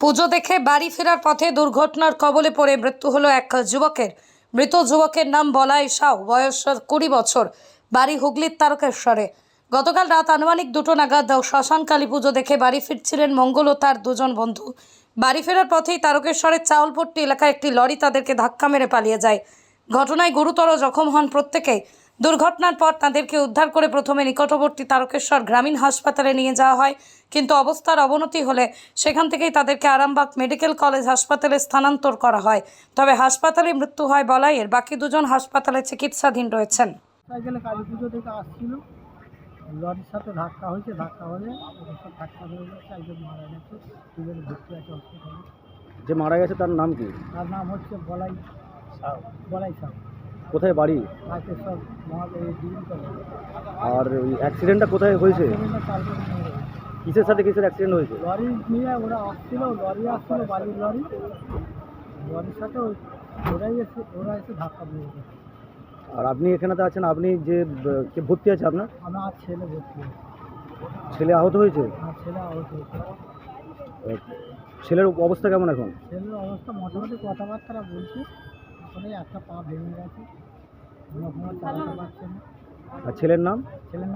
পুজো দেখে বাড়ি ফেরার পথে দুর্ঘটনার কবলে পড়ে মৃত্যু হলো এক যুবকের। মৃত যুবকের নাম বলাই সাউ। বয়স কুড়ি বছর। বাড়ি হুগলির তারকেশ্বরে। গতকাল রাত আনুমানিক দুটো নাগাদ শ্মশান কালী পুজো দেখে বাড়ি ফিরছিলেন মঙ্গল ও তার দুজন বন্ধু। বাড়ি ফেরার পথেই তারকেশ্বরের চাউলপট্টি এলাকায় একটি লরি তাদেরকে ধাক্কা মেরে পালিয়ে যায়। ঘটনায় গুরুতর জখম হন প্রত্যেকেই। দুর্ঘটনার পর তাদেরকে উদ্ধার করে প্রথমে নিকটবর্তী তারকেশ্বর গ্রামীণ হাসপাতালে নিয়ে যাওয়া হয়। কিন্তু অবস্থার অবনতি হলে সেখান থেকেই তাদেরকে আরামবাগ মেডিকেল কলেজ হাসপাতালে স্থানান্তর করা হয়। তবে হাসপাতালে মৃত্যু হয় বলাইয়ের বাকি দুজন হাসপাতালে চিকিৎসাধীন রয়েছেন। সাইকেলে কালী পুজো থেকে আসছিল। লরির সাথে ধাক্কা হয়েছে ধাক্কা হলে অবস্থা ধাক্কা হয়ে গেছে একজন মারা গেছে দুজন ভর্তি আছে হসপিটালে যে মারা গেছে তার নাম কি? তার নাম হচ্ছে বলাই সাউ বলাই সাউ কোথায় বাড়ি? আর ওই অ্যাক্সিডেন্টটা কোথায় হয়েছে? কিসের সাথে কিসের অ্যাক্সিডেন্ট হয়েছে? লরি নিয়ে ওরা আসছিল লরি আসছিল বাড়ির লরি। লরির সাথে ওরাই এসে ওরা এসে ধাক্কা দিয়ে আর আপনি এখানেতে আছেন আপনি যে কে ভর্তি আছে আপনার? আমার ছেলে ভর্তি। ছেলে আহত হয়েছে? আমার ছেলে আহত হয়েছে। ছেলের অবস্থা কেমন এখন? ছেলের অবস্থা মোটামুটি কথাবার্তা বলছে। আসলে একটা পা ভেঙে গেছে। আর ছেলের নাম? ছেলের নাম